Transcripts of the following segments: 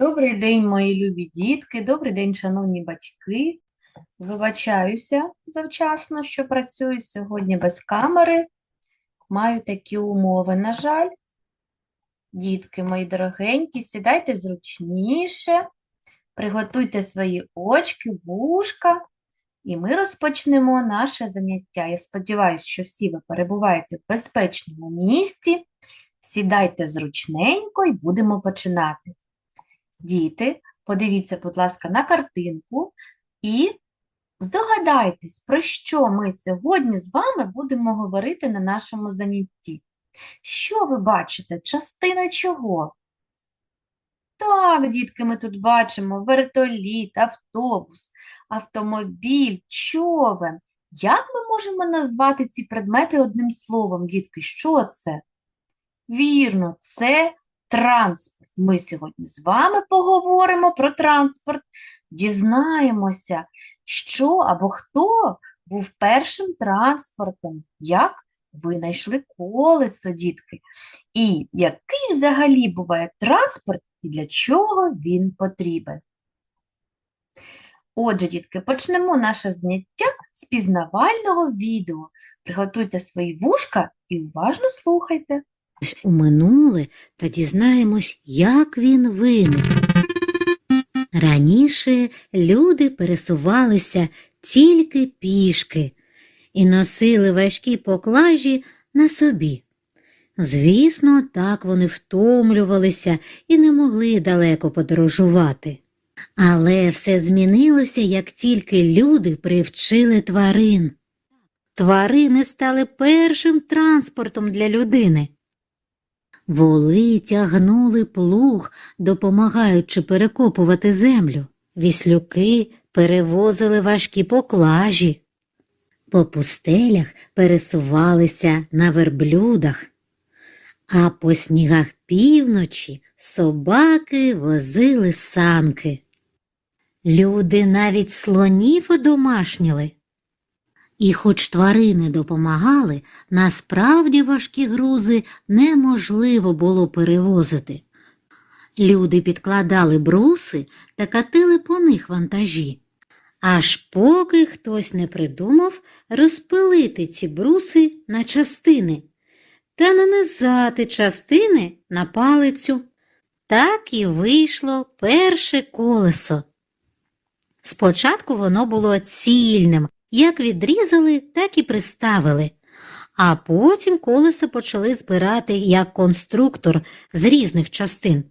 Добрий день, мої любі дітки, добрий день, шановні батьки. Вибачаюся завчасно, що працюю сьогодні без камери. Маю такі умови, на жаль. Дітки мої дорогенькі, сідайте зручніше, приготуйте свої очки, вушка, і ми розпочнемо наше заняття. Я сподіваюся, що всі ви перебуваєте в безпечному місці. Сідайте зручненько і будемо починати. Діти, подивіться, будь ласка, на картинку і здогадайтесь, про що ми сьогодні з вами будемо говорити на нашому занятті. Що ви бачите? Частина чого? Так, дітки, ми тут бачимо вертоліт, автобус, автомобіль, човен. Як ми можемо назвати ці предмети одним словом, дітки? Що це? Вірно, це транспорт. Ми сьогодні з вами поговоримо про транспорт, дізнаємося, що або хто був першим транспортом, як винайшли колесо, дітки, і який взагалі буває транспорт і для чого він потрібен. Отже, дітки, почнемо наше заняття з пізнавального відео. Приготуйте свої вушка і уважно слухайте. У минуле та дізнаємось, як він виник. Раніше люди пересувалися тільки пішки і носили важкі поклажі на собі. Звісно, так вони втомлювалися і не могли далеко подорожувати. Але все змінилося, як тільки люди привчили тварин. Тварини стали першим транспортом для людини. Воли тягнули плуг, допомагаючи перекопувати землю. Віслюки перевозили важкі поклажі. По пустелях пересувалися на верблюдах, а по снігах півночі собаки возили санки. Люди навіть слонів одомашніли. І хоч тварини допомагали, насправді важкі грузи неможливо було перевозити. Люди підкладали бруси та катили по них вантажі, аж поки хтось не придумав розпилити ці бруси на частини та нанизати частини на палицю. Так і вийшло перше колесо. Спочатку воно було цільним, як відрізали, так і приставили. А потім колеса почали збирати як конструктор з різних частин.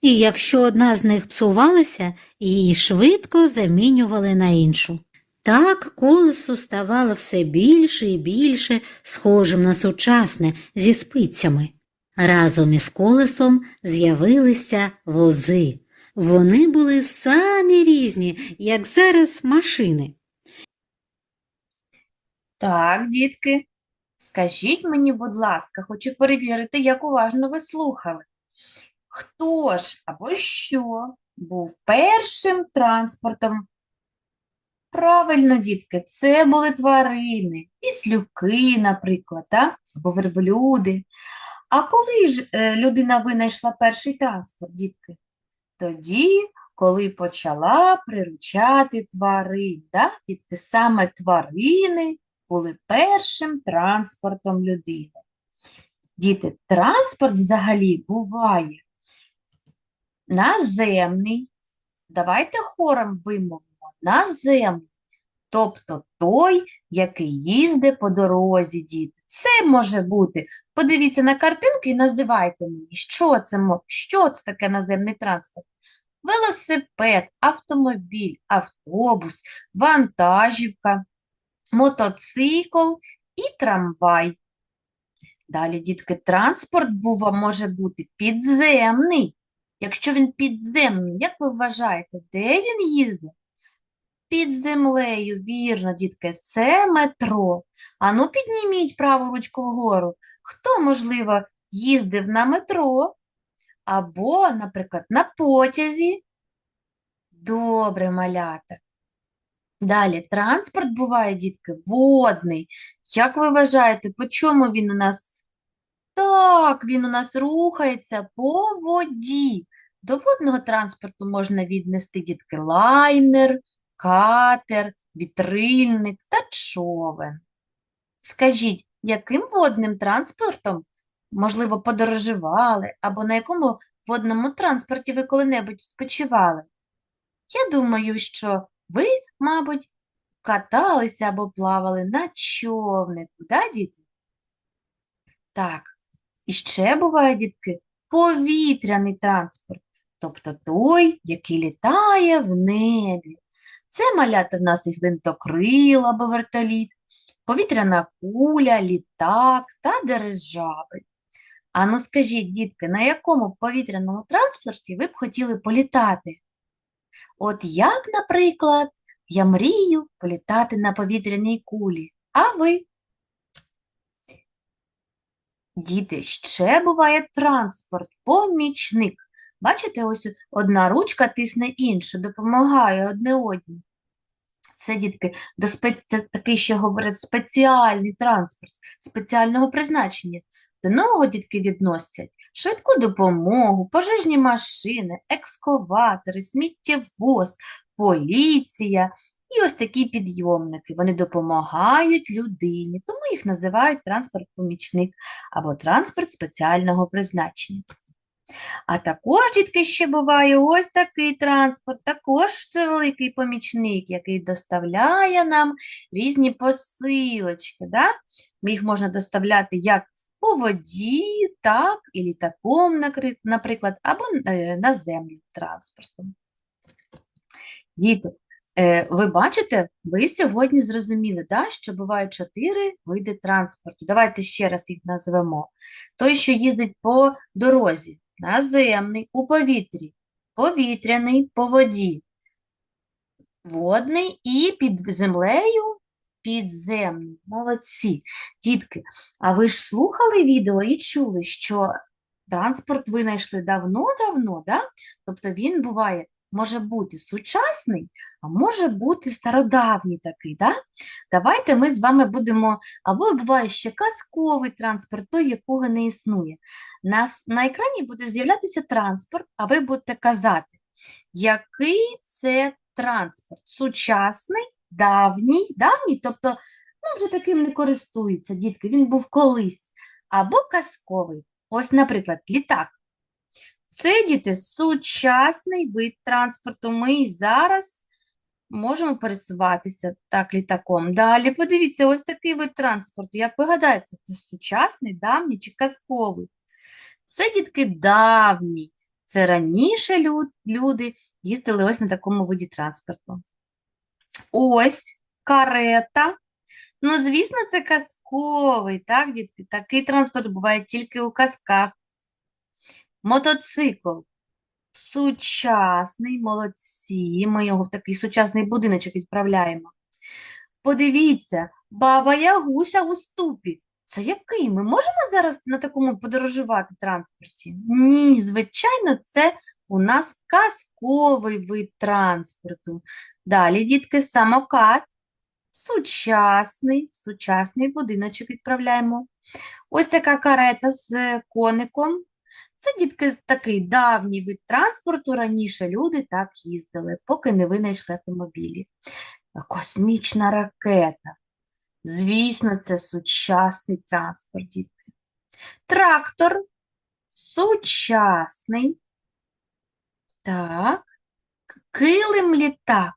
І якщо одна з них псувалася, її швидко замінювали на іншу. Так колесо ставало все більше і більше схожим на сучасне зі спицями. Разом із колесом з'явилися вози. Вони були самі різні, як зараз машини. Так, дітки, скажіть мені, будь ласка, хочу перевірити, як уважно ви слухали. Хто ж або що був першим транспортом? Правильно, дітки, це були тварини, віслюки, наприклад, так? або верблюди. А коли ж е, людина винайшла перший транспорт, дітки? Тоді, коли почала приручати тварин, да? дітки, саме тварини були першим транспортом людини. Діти, транспорт взагалі буває наземний. Давайте хором вимовимо наземний. Тобто той, який їздить по дорозі, діти. Це може бути. Подивіться на картинки і називайте мені, що це, що це таке наземний транспорт. Велосипед, автомобіль, автобус, вантажівка, мотоцикл і трамвай. Далі, дітки, транспорт бува може бути підземний. Якщо він підземний, як ви вважаєте, де він їздить? Під землею, вірно, дітки, це метро. Ану, підніміть праву ручку вгору. Хто, можливо, їздив на метро? Або, наприклад, на потязі? Добре, малята. Далі, транспорт буває, дітки, водний. Як ви вважаєте, по чому він у нас? Так, він у нас рухається по воді. До водного транспорту можна віднести дітки лайнер, катер, вітрильник та човен. Скажіть, яким водним транспортом, можливо, подорожували, або на якому водному транспорті ви коли-небудь відпочивали? Я думаю, що ви, мабуть, каталися або плавали на човнику, да, діти? Так, і ще буває, дітки, повітряний транспорт, тобто той, який літає в небі. Це малята в нас і гвинтокрил або вертоліт, повітряна куля, літак та дирижабль. А ну скажіть, дітки, на якому повітряному транспорті ви б хотіли політати? От я б, наприклад, я мрію політати на повітряній кулі. А ви? Діти, ще буває транспорт, помічник. Бачите, ось одна ручка тисне іншу, допомагає одне одній. Це, дітки, до спец... це такий ще говорять спеціальний транспорт, спеціального призначення. До нього, дітки, відносять швидку допомогу, пожежні машини, екскаватори, сміттєвоз, поліція і ось такі підйомники. Вони допомагають людині, тому їх називають транспорт-помічник або транспорт спеціального призначення. А також, дітки, ще буває ось такий транспорт, також великий помічник, який доставляє нам різні посилочки. Да? Їх можна доставляти як по воді, так і літаком, наприклад, або е, наземним транспортом. Діти, е, ви бачите, ви сьогодні зрозуміли, да, що бувають чотири види транспорту. Давайте ще раз їх назвемо. Той, що їздить по дорозі, наземний, у повітрі, повітряний, по воді, водний і під землею підземний. Молодці. Дітки, а ви ж слухали відео і чули, що транспорт винайшли давно-давно, да? Тобто він буває, може бути сучасний, а може бути стародавній такий, да? Давайте ми з вами будемо, або буває ще казковий транспорт, той, якого не існує. Нас, на екрані буде з'являтися транспорт, а ви будете казати, який це транспорт? Сучасний, давній, давній, тобто ну, вже таким не користуються, дітки, він був колись. Або казковий. Ось, наприклад, літак. Це, діти, сучасний вид транспорту. Ми зараз можемо пересуватися так літаком. Далі, подивіться, ось такий вид транспорту. Як ви гадаєте, це сучасний, давній чи казковий? Це, дітки, давній. Це раніше люд, люди їздили ось на такому виді транспорту. Ось карета. Ну, звісно, це казковий, так, дітки? Такий транспорт буває тільки у казках. Мотоцикл. Сучасний, молодці. Ми його в такий сучасний будиночок відправляємо. Подивіться, баба Ягуся у ступі. Це який? Ми можемо зараз на такому подорожувати транспорті? Ні, звичайно, це у нас казковий вид транспорту. Далі, дітки, самокат. Сучасний, сучасний будиночок відправляємо. Ось така карета з коником. Це, дітки, такий давній вид транспорту. Раніше люди так їздили, поки не винайшли автомобілі. Космічна ракета. Звісно, це сучасний транспорт, дітки. Трактор сучасний. Так. Килим літак.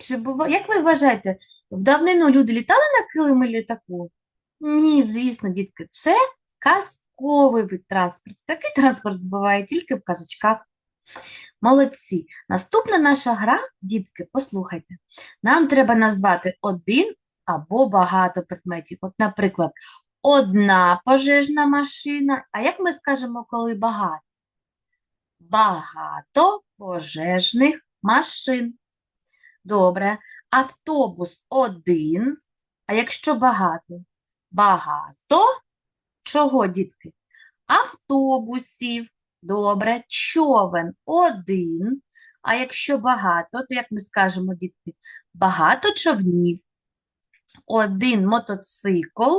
Чи бува... Як ви вважаєте, в давнину люди літали на килимі літаку? Ні, звісно, дітки, це казковий вид транспорту. Такий транспорт буває тільки в казочках. Молодці. Наступна наша гра, дітки, послухайте. Нам треба назвати один або багато предметів. От, наприклад, одна пожежна машина. А як ми скажемо, коли багато? Багато пожежних машин. Добре. Автобус один. А якщо багато? Багато чого, дітки? Автобусів. Добре. Човен один. А якщо багато, то як ми скажемо, дітки? Багато човнів. Один мотоцикл,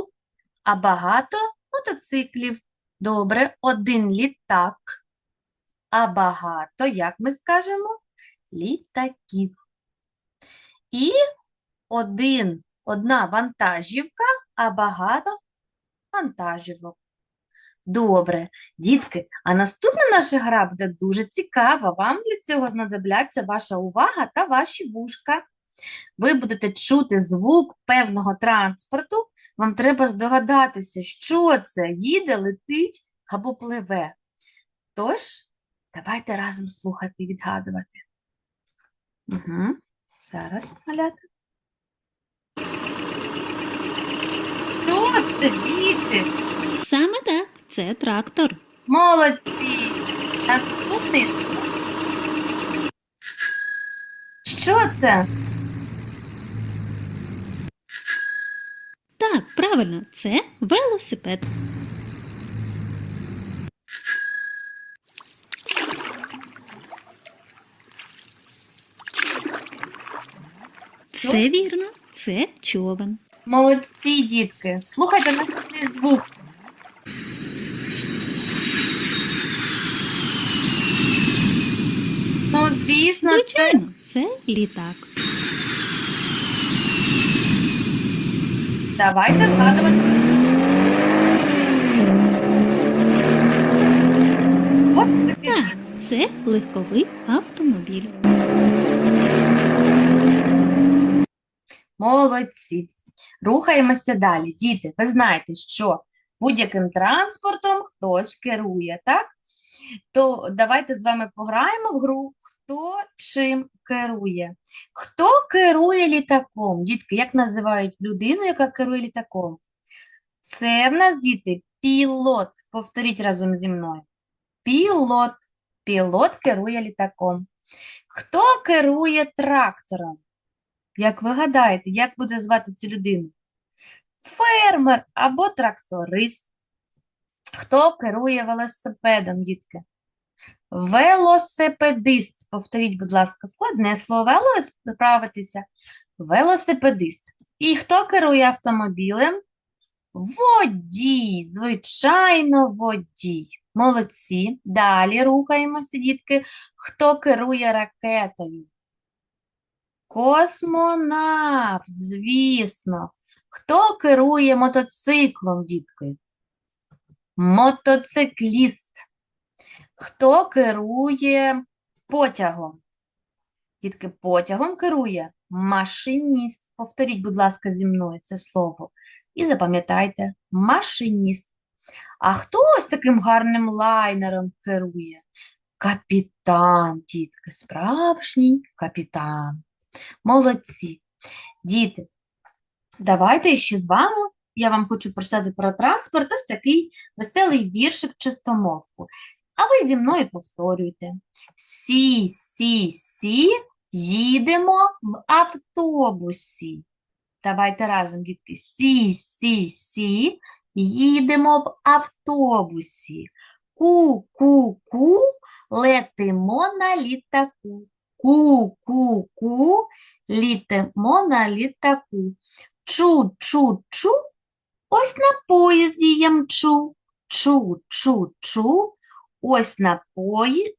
а багато мотоциклів. Добре. Один літак. а багато, як ми скажемо, літаків. І один, одна вантажівка, а багато вантажівок. Добре, дітки, а наступна наша гра буде дуже цікава. Вам для цього знадобляться ваша увага та ваші вушка. Ви будете чути звук певного транспорту. Вам треба здогадатися, що це їде, летить або пливе. Тож, давайте разом слухати і відгадувати. Угу. Зараз, малята. Що це, діти? Саме так, це трактор. Молодці! Наступний звук. Що це? Так, правильно, це велосипед. Все вірно, це човен. Молодці, дітки. Слухайте наступний звук. Ну, звісно, Звичайно, це літак. давайте вгадувати. От таке Так, це легковий автомобіль. Молодці. Рухаємося далі. Діти, ви знаєте, що будь-яким транспортом хтось керує, так? То давайте з вами пограємо в гру Хто чим керує? Хто керує літаком? Дітки, як називають людину, яка керує літаком? Це в нас, діти, пілот. Повторіть разом зі мною. Пілот. Пілот керує літаком. Хто керує трактором? Як ви гадаєте, як буде звати цю людину? Фермер або тракторист. Хто керує велосипедом, дітки? Велосипедист. Повторіть, будь ласка, складне слово, але ви справитеся. Велосипедист. І хто керує автомобілем? Водій, звичайно, водій. Молодці. Далі рухаємося, дітки. Хто керує ракетою? Космонавт, звісно. Хто керує мотоциклом, дітки? Мотоцикліст. Хто керує потягом? Дітки, потягом керує машиніст. Повторіть, будь ласка, зі мною це слово. І запам'ятайте, машиніст. А хто ось таким гарним лайнером керує? Капітан, дітки, справжній капітан. Молодці. Діти, давайте ще з вами. Я вам хочу прочитати про транспорт, ось такий веселий віршик чистомовку. А ви зі мною повторюйте. Сі, сі, сі, їдемо в автобусі. Давайте разом, дітки. Сі, сі, сі, їдемо в автобусі. Ку, ку, ку, летимо на літаку. Ку, ку, ку, літимо на літаку. Чу, чу, чу, ось на поїзді я мчу. Чу, чу, чу, ось на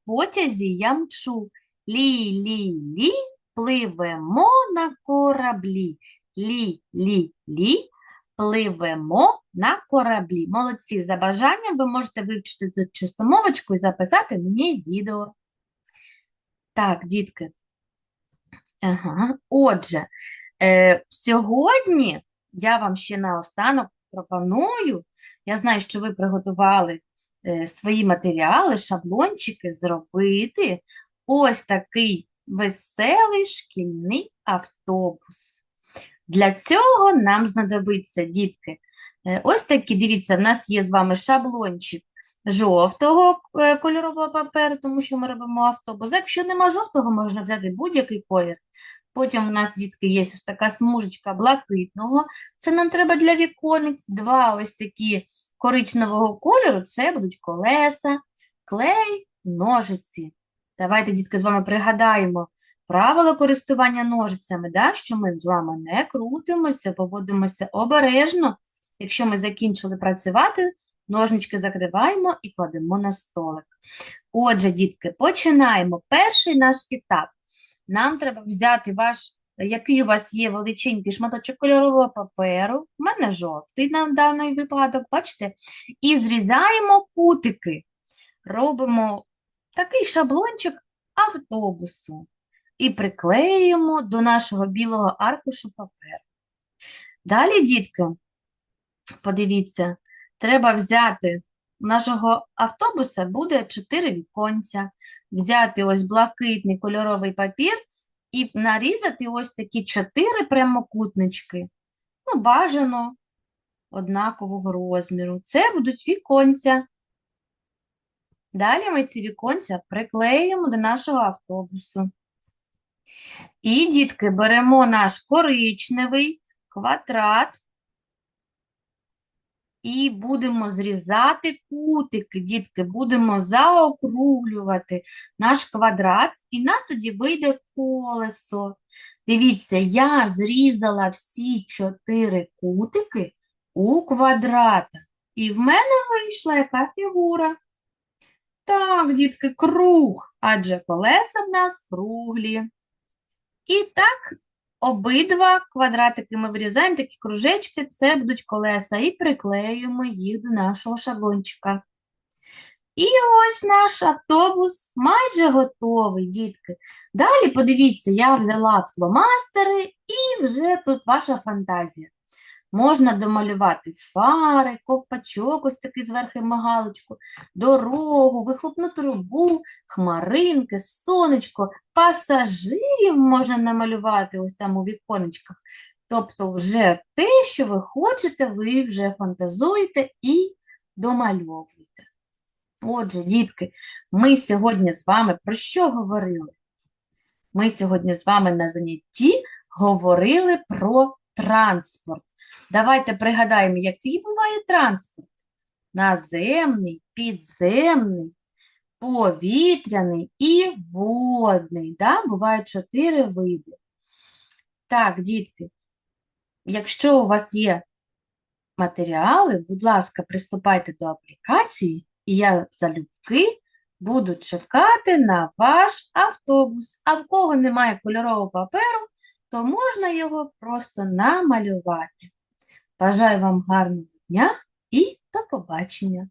потязі я мчу. Лі, лі, лі, пливемо на кораблі. Лі, лі, лі, пливемо на кораблі. Молодці, за бажанням ви можете вивчити тут чистомовочку і записати мені відео. Так, дітки. Ага. Отже, е, сьогодні я вам ще наостанок пропоную, я знаю, що ви приготували е, свої матеріали, шаблончики, зробити ось такий веселий шкільний автобус. Для цього нам знадобиться, дітки, е, ось такі, дивіться, в нас є з вами шаблончик жовтого е, кольорового паперу, тому що ми робимо автобус. Якщо нема жовтого, можна взяти будь-який колір. Потім у нас, дітки, є ось така смужечка блакитного. Це нам треба для віконниць. Два ось такі коричневого кольору, це будуть колеса, клей, ножиці. Давайте, дітки, з вами пригадаємо правила користування ножицями, да? що ми з вами не крутимося, поводимося обережно. Якщо ми закінчили працювати, Ножнички закриваємо і кладемо на столик. Отже, дітки, починаємо. Перший наш етап. Нам треба взяти ваш, який у вас є величенький шматочок кольорового паперу, у мене жовтий на даний випадок, бачите, і зрізаємо кутики. Робимо такий шаблончик автобусу і приклеюємо до нашого білого аркушу паперу. Далі, дітки, подивіться, треба взяти у нашого автобуса буде 4 віконця. Взяти ось блакитний кольоровий папір і нарізати ось такі 4 прямокутнички. Ну, бажано однакового розміру. Це будуть віконця. Далі ми ці віконця приклеюємо до нашого автобусу. І, дітки, беремо наш коричневий квадрат і будемо зрізати кутики, дітки, будемо заокруглювати наш квадрат, і нас тоді вийде колесо. Дивіться, я зрізала всі чотири кутики у квадрата. І в мене вийшла яка фігура? Так, дітки, круг, адже колеса в нас круглі. І так обидва квадратики ми вирізаємо, такі кружечки, це будуть колеса, і приклеюємо їх до нашого шаблончика. І ось наш автобус майже готовий, дітки. Далі, подивіться, я взяла фломастери і вже тут ваша фантазія. Можна домалювати фари, ковпачок, ось такий зверху магалочку, дорогу, вихлопну трубу, хмаринки, сонечко, пасажирів можна намалювати ось там у віконечках. Тобто вже те, що ви хочете, ви вже фантазуєте і домальовуєте. Отже, дітки, ми сьогодні з вами про що говорили? Ми сьогодні з вами на занятті говорили про транспорт. Давайте пригадаємо, який буває транспорт. Наземний, підземний, повітряний і водний. Да? Бувають чотири види. Так, дітки, якщо у вас є матеріали, будь ласка, приступайте до аплікації, і я залюбки буду чекати на ваш автобус. А в кого немає кольорового паперу, то можна його просто намалювати. Бажаю вам гарного дня і до побачення!